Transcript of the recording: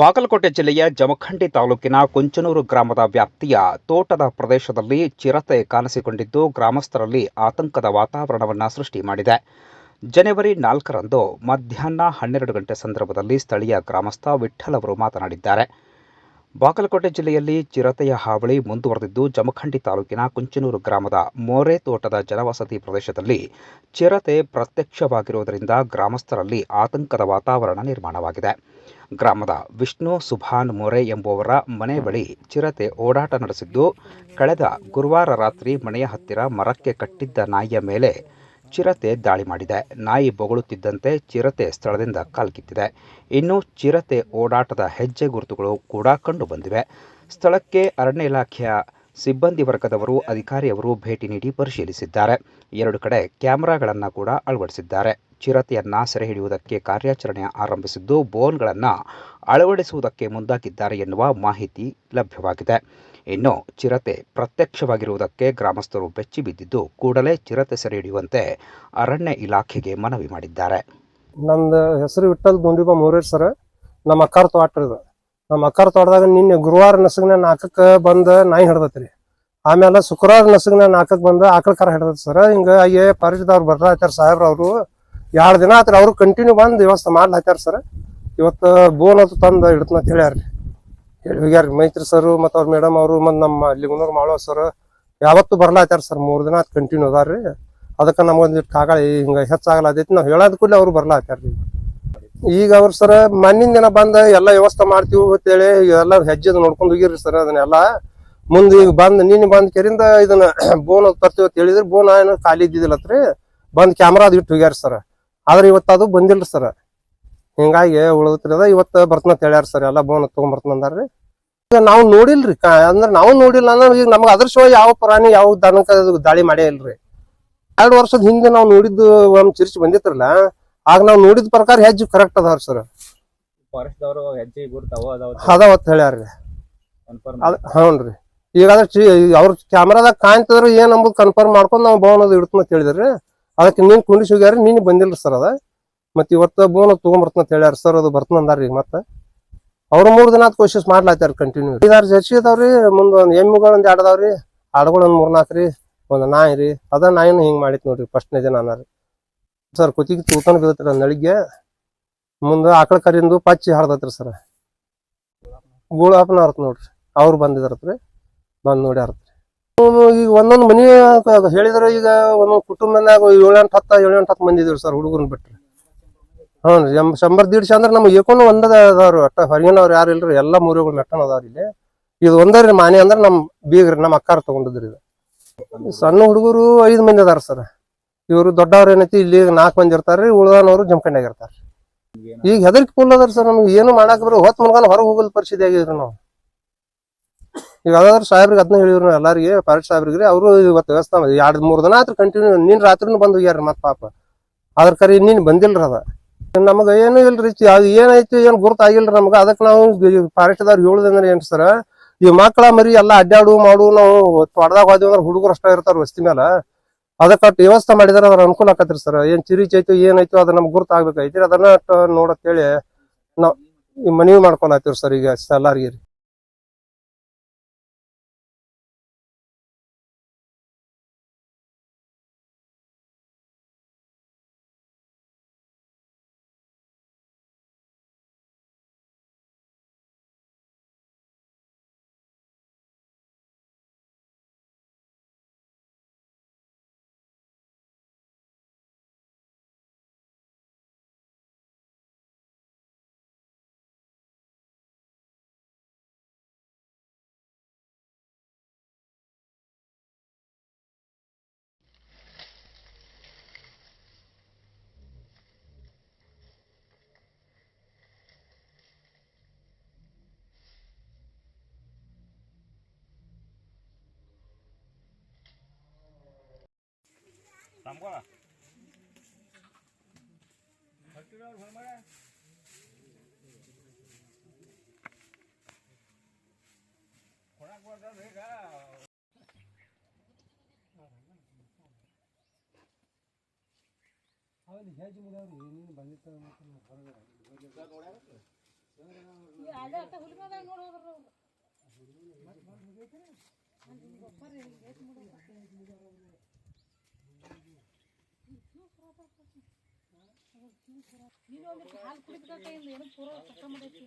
ಬಾಗಲಕೋಟೆ ಜಿಲ್ಲೆಯ ಜಮಖಂಡಿ ತಾಲೂಕಿನ ಕುಂಚನೂರು ಗ್ರಾಮದ ವ್ಯಾಪ್ತಿಯ ತೋಟದ ಪ್ರದೇಶದಲ್ಲಿ ಚಿರತೆ ಕಾಣಿಸಿಕೊಂಡಿದ್ದು, ಗ್ರಾಮಸ್ಥರಲ್ಲಿ ಆತಂಕದ ವಾತಾವರಣವನ್ನು ಸೃಷ್ಟಿ ಮಾಡಿದೆ. ಜನವರಿ ನಾಲ್ಕರಂದು ಮಧ್ಯಾಹ್ನ ಹನ್ನೆರಡು ಗಂಟೆ ಸಂದರ್ಭದಲ್ಲಿ ಸ್ಥಳೀಯ ಗ್ರಾಮಸ್ಥ ವಿಠಲ್ ಅವರು ಮಾತನಾಡಿದ್ದಾರೆ. ಬಾಗಲಕೋಟೆ ಜಿಲ್ಲೆಯಲ್ಲಿ ಚಿರತೆಯ ಹಾವಳಿ ಮುಂದುವರೆದಿದ್ದು, ಜಮಖಂಡಿ ತಾಲೂಕಿನ ಕುಂಚನೂರು ಗ್ರಾಮದ ಮೋರೆ ತೋಟದ ಜನವಸತಿ ಪ್ರದೇಶದಲ್ಲಿ ಚಿರತೆ ಪ್ರತ್ಯಕ್ಷವಾಗಿರುವುದರಿಂದ ಗ್ರಾಮಸ್ಥರಲ್ಲಿ ಆತಂಕದ ವಾತಾವರಣ ನಿರ್ಮಾಣವಾಗಿದೆ. ಗ್ರಾಮದ ವಿಷ್ಣು ಸುಭಾನ್ ಮೋರೆ ಎಂಬುವರ ಮನೆ ಬಳಿ ಚಿರತೆ ಓಡಾಟ ನಡೆಸಿದ್ದು, ಕಳೆದ ಗುರುವಾರ ರಾತ್ರಿ ಮನೆಯ ಹತ್ತಿರ ಮರಕ್ಕೆ ಕಟ್ಟಿದ್ದ ನಾಯಿಯ ಮೇಲೆ ಚಿರತೆ ದಾಳಿ ಮಾಡಿದೆ. ನಾಯಿ ಬೊಗಳುತ್ತಿದ್ದಂತೆ ಚಿರತೆ ಸ್ಥಳದಿಂದ ಕಾಲ್ಕಿತ್ತಿದೆ ಇನ್ನು ಚಿರತೆ ಓಡಾಟದ ಹೆಜ್ಜೆ ಗುರುತುಗಳು ಕೂಡ ಕಂಡುಬಂದಿವೆ ಸ್ಥಳಕ್ಕೆ ಅರಣ್ಯ ಇಲಾಖೆಯ ಸಿಬ್ಬಂದಿ ವರ್ಗದವರು, ಅಧಿಕಾರಿಯವರು ಭೇಟಿ ನೀಡಿ ಪರಿಶೀಲಿಸಿದ್ದಾರೆ. ಎರಡು ಕಡೆ ಕ್ಯಾಮೆರಾಗಳನ್ನು ಕೂಡ ಅಳವಡಿಸಿದ್ದಾರೆ. ಚಿರತೆಯನ್ನ ಸೆರೆ ಹಿಡಿಯುವುದಕ್ಕೆ ಕಾರ್ಯಾಚರಣೆ ಆರಂಭಿಸಿದ್ದು, ಬೋನ್ಗಳನ್ನು ಅಳವಡಿಸುವುದಕ್ಕೆ ಮುಂದಾಗಿದ್ದಾರೆ ಎನ್ನುವ ಮಾಹಿತಿ ಲಭ್ಯವಾಗಿದೆ. ಇನ್ನು ಚಿರತೆ ಪ್ರತ್ಯಕ್ಷವಾಗಿರುವುದಕ್ಕೆ ಗ್ರಾಮಸ್ಥರು ಬೆಚ್ಚಿ ಬಿದ್ದಿದ್ದು, ಕೂಡಲೇ ಚಿರತೆ ಸೆರೆ ಹಿಡಿಯುವಂತೆ ಅರಣ್ಯ ಇಲಾಖೆಗೆ ಮನವಿ ಮಾಡಿದ್ದಾರೆ. ನಂದು ಹೆಸರು ವಿಠಲ್ ದುಂಡಿಬ ಮೂರೇಶ್ವರ ನಮ್ಮ ಅಕ್ಕಾರ ತೋಟ ನಮ್ಮ ಅಕ್ಕರ ತೋಟದಾಗ ನಿನ್ನೆ ಗುರುವಾರ ನಸಗ್ನ ನಾಲ್ಕಕ್ಕೆ ಬಂದು ನಾಯಿ ಹಿಡ್ದತ್ರಿ. ಆಮೇಲೆ ಶುಕ್ರವಾರ ನಸಗ್ನ ನಾಲ್ಕಕ್ಕೆ ಬಂದು ಆಕಳ ಕರ ಹಿಡ್ದತ್ ಸರ್. ಹಿಂಗಾಗಿ ಪರಿಚಯದವ್ರು ಬರ್ಲಾತ್ತಾರ ಸಾಹೇಬ್ರ ಅವರು. ಎರಡು ದಿನ ಆತ್ರಿ ಅವರು ಕಂಟಿನ್ಯೂ ಬಂದು ವ್ಯವಸ್ಥೆ ಮಾಡ್ಲಾತಾರ ಸರ್. ಇವತ್ತು ಬೋನ್ ಅದು ತಂದು ಇಡ್ತನ ಅಂತ ಹೇಳ್ಯಾರ್ರಿ. ಹೇಳಿ ಹೋಗ್ಯಾರ ಮೈತ್ರಿ ಸರ್ ಮತ್ತು ಅವ್ರ ಮೇಡಮ್ ಅವರು ಮತ್ತು ನಮ್ಮ ಲಿಂಗನೂರ್ ಮಾಡುವ ಸರ್. ಯಾವತ್ತು ಬರಲಾತಾರ ಸರ್, ಮೂರು ದಿನ ಕಂಟಿನ್ಯೂ ಅದಾರ್ರಿ. ಅದಕ್ಕೆ ನಮ್ಗೊಂದು ಹಿಂಗೆ ಹೆಚ್ಚಾಗಲ್ಲ ಅದೈತಿ ನಾವು ಹೇಳೋದ್ ಅವ್ರು ಬರ್ಲಾತ್ತಾರ್ರಿ ಈಗ ಅವ್ರ ಸರ ಮಣ್ಣಿನ ದಿನ ಬಂದ ಎಲ್ಲ ವ್ಯವಸ್ಥೆ ಮಾಡ್ತೀವಿ ಅಂತೇಳಿ ಎಲ್ಲ ಹೆಜ್ಜೆ ನೋಡ್ಕೊಂಡು ಹೋಗಿರಿ ಸರ್ ಅದನ್ನೆಲ್ಲ. ಮುಂದೆ ಈಗ ಬಂದ್ ನಿನ್ನೆ ಬಂದ್ ಕೆರಿಂದ ಇದನ್ನ ಬೋನ್ ತರ್ತೀವಿ ಅಂತ ಹೇಳಿದ್ರೆ ಬೋನ್ ಏನು ಖಾಲಿ ಇದ್ದಿದ್ದಿಲ್ಲತ್ರಿ ಬಂದ್ ಕ್ಯಾಮ್ರಾ ಅದು ಇಟ್ಟು ಹೋಗ್ಯಾರ ಸರ್. ಆದ್ರೆ ಇವತ್ತು ಅದು ಬಂದಿಲ್ರಿ ಸರ್. ಹಿಂಗಾಗಿ ಉಳಿದ್ರಿ ಅದ ಇವತ್ತು ಬರ್ತನ ಅಂತ ಹೇಳ್ಯಾರ ಸರ್, ಎಲ್ಲ ಬೋನ್ ತಗೊಂಡ್ಬರ್ತನ ಅಂದಾರ್ರಿ. ಈಗ ನಾವು ನೋಡಿಲ್ರಿ ಅಂದ್ರೆ ನಾವು ನೋಡಿಲ್ಲ ಅಂದ್ರೆ ಈಗ ನಮ್ಗೆ ಅದ್ರ ಶೋ ಯಾವ ಪ್ರಾಣಿ, ಯಾವ ದನಕ ದಾಳಿ ಮಾಡೇ ಇಲ್ರಿ. ಎರಡು ವರ್ಷದ ಹಿಂದೆ ನಾವು ನೋಡಿದ್ದು ಒಂದ್ ಚಿರ್ಚಿ ಬಂದಿತ್ರಲ್ಲ ಆಗ ನಾವು ನೋಡಿದ ಪ್ರಕಾರ ಹೆಜ್ಜೆ ಕರೆಕ್ಟ್ ಅದಾವ್ರಿ ಸರ್. ಫಾರೆಸ್ಟ್ ದವರು ಹೆಜ್ಜೆ ಗುರ್ತಾವ ಅದಾವ ಅದಾವತ್ ಹೇಳ್ಯಾರ್ರಿ ಕನ್ಫರ್ಮ್ ಅದ್ ಹ್ಞೂನ್ರಿ ಈಗ ಅದ್ರ ಅವ್ರ ಕ್ಯಾಮ್ರಾದಾಗ ಕಾಣ್ತದ್ರ ಏನ್ ಅಂಬುದು ಕನ್ಫರ್ಮ್ ಮಾಡ್ಕೊಂಡು ನಾವು ಬೋನ್ ಅದು ಇಡ್ತನ ಅಂತ ಹೇಳಿದ್ರಿ. ಅದಕ್ಕೆ ನೀನ್ ಕುಂಡಿಸಿ ಹೋಗ್ಯಾರ ನೀನ್ ಬಂದಿಲ್ಲ ಸರ್ ಅದ. ಮತ್ ಇವತ್ತ ಬೋನ್ ತಗೊಂಬರ್ತನ ಅಂತ ಹೇಳ್ಯಾರ ಸರ್ ಅದು ಬರ್ತನ ಅಂದಾರ್ರಿ ಈಗ ಮತ್ತೆ. ಅವ್ರ ಮೂರ್ ದಿನ ಕೋಶಿಸ್ ಮಾಡ್ಲಾತಾರ ಕಂಟಿನ್ಯೂ ಐದಾರು ಜರ್ಸಿ ಅದಾವ್ರಿ ಮುಂದ್ ಒಂದ್ ಎಮ್ಮಿಗಳು ಒಂದ್ ಎರಡ್ ಅದಾವ್ರಿ. ಆಡುಗಳು ಒಂದ್ ಮೂರ್ ನಾಲ್ಕು ರೀ ಒಂದ್ ನಾಯಿ ರೀ ಅದ ನಾಯಿನ ಹಿಂಗ್ ಮಾಡಿತ್ ನೋಡ್ರಿ ಫಸ್ಟ್ನೇ ದಿನ ಅನ್ನಾರಿ. ಸರ್, ಕುತ್ತಿಗೆ ತೂತನ ಬೀಳತ್ರ ನಳಿಗೆ ಮುಂದೆ ಆಕಳ ಕರಿಂದು ಪಚ್ಚಿ ಹರ್ದತ್ರಿ ಸರ್. ಗೂಳಾಪನ ಹರ್ತ್ ನೋಡ್ರಿ. ಅವ್ರು ಬಂದಿದಾರತ್ರಿ. ಬಂದ್ ನೋಡಿ ಹರ್ತ್ರಿ. ಈಗ ಒಂದೊಂದು ಮನಿ ಹೇಳಿದ್ರೆ ಈಗ ಒಂದೊಂದು ಕುಟುಂಬದಾಗ ಏಳೆಂಟ್ ಹತ್ತ, ಏಳೆಂಟ್ ಹತ್ತು ಮಂದಿ ಇದೀವಿ ಸರ್ ಹುಡುಗರನ್ನ ಬಿಟ್ರಿ. ಹ್ಞೂ ರೀ ಶಂಬರ್ ದೀಡ್ಶೆ ಅಂದ್ರೆ ನಮ್ಗೆ ಏಕೋನು ಒಂದದ ಅದಾವ್ರಿ ಒಟ್ಟ ಹೊರಗಿನವ್ರು ಯಾರು ಇಲ್ರಿ, ಎಲ್ಲ ಮೂರುಗಳು ಮೆಟ್ಟನ ಅದಾವ್ರಿ ಇಲ್ಲಿ. ಇದು ಒಂದರಿ ಮಾನೆ ಅಂದ್ರೆ ನಮ್ಮ ಬೀಗ್ರಿ ನಮ್ಮ ಅಕ್ಕಾರ ತಗೊಂಡಿದ್ರಿ ಇದು. ಸಣ್ಣ ಹುಡುಗರು ಐದು ಮಂದಿ ಅದಾರ ಸರ್. ಇವರು ದೊಡ್ಡವ್ರ ಏನೈತಿ, ಇಲ್ಲಿ ನಾಲ್ಕು ಮಂದಿ ಇರ್ತಾರ್ರಿ ಉಳ್ದಾನವ್ರು ಜಮಖಂಡ್ಯಾಗ ಇರ್ತಾರ. ಈಗ ಹೆದರ್ಕಿ ಫುಲ್ ಅದ್ರ ಸರ್ ನಮ್ಗೆ ಏನು ಮಾಡಾಕ ಬರೋ ಹೊತ್ತು ಮುನ್ಗಾನ ಹೊರಗೆ ಹೋಗಲ್ ಪರಿಸ್ಥಿತಿ ಆಗಿದ್ರು ನಾವು. ಈಗ ಅದಾದ್ರ ಸಾಹೇಬ್ರಿಗೆ ಅದನ್ನ ಹೇಳಿದ್ರು ಎಲ್ಲಾರಿಗೆ ಪಾರಿಟ್ ಸಾಹೇಬ್ರಿಗೆ, ಅವರು ಇವತ್ತು ವ್ಯವಸ್ಥೆ ಎರಡು ಮೂರ್ ದಿನ ಆತ್ರ ಕಂಟಿನ್ಯೂ ನೀನ್ ರಾತ್ರಿನೂ ಬಂದ್ ಹೋಗ್ಯಾರ ಮತ್ತೆ ಪಾಪ. ಅದ್ರ ಕರಿ ನೀನ್ ಬಂದಿಲ್ಲರ ಅದ. ನಮಗ ಏನು ಇಲ್ರಿ ಅದು ಏನೈತಿ ಏನ್ ಗುರುತಾಗಿಲ್ರಿ ನಮ್ಗ. ಅದಕ್ಕೆ ನಾವು ಫಾರೆಸ್ಟ್ದವ್ರು ಹೇಳುದಂದ್ರೆ ಏನ್ ಸರ್, ಈ ಮಕ್ಕಳ ಮರಿ ಎಲ್ಲಾ ಅಡ್ಡಾಡು ಮಾಡು, ನಾವು ತೊಡ್ದಾಗ ಹೋದ್ವಿ ಅಂದ್ರೆ ಹುಡುಗರು ಅಷ್ಟ ಇರ್ತಾರ ವಸ್ತಿ ಮೇಲೆ ಅದಕ್ಕೆ ವ್ಯವಸ್ಥೆ ಮಾಡಿದ್ರೆ ಅದ್ರ ಅನುಕೂಲ ಆಕತ್ರಿ ಸರ್. ಏನ್ ಚಿರಿಚ್ ಐತಿ ಏನಾಯ್ತು ಅದ ನಮ್ಗೆ ಗುರುತಾಗ್ಬೇಕೈತಿ ಅದನ್ನ ನೋಡಕ್ ನೋಡತ್ತೇಳಿ, ನಾವ್ ಮನವಿ ಮಾಡ್ಕೊಳತ್ತೀವ್ರಿ ಸರ್ ಈಗ ಎಲ್ಲಾರ್ಗಿ थांबवा खोराक वर जात हे का घ्यायची मुलावर बांधित फरक आहे ನೀನು ಒಂದು ಹಾಲು ಕುಡಿದ ಕೈಯಿಂದ ಏನೋ ಪೂರ ಕಷ್ಟ ಮಾಡೈತಿ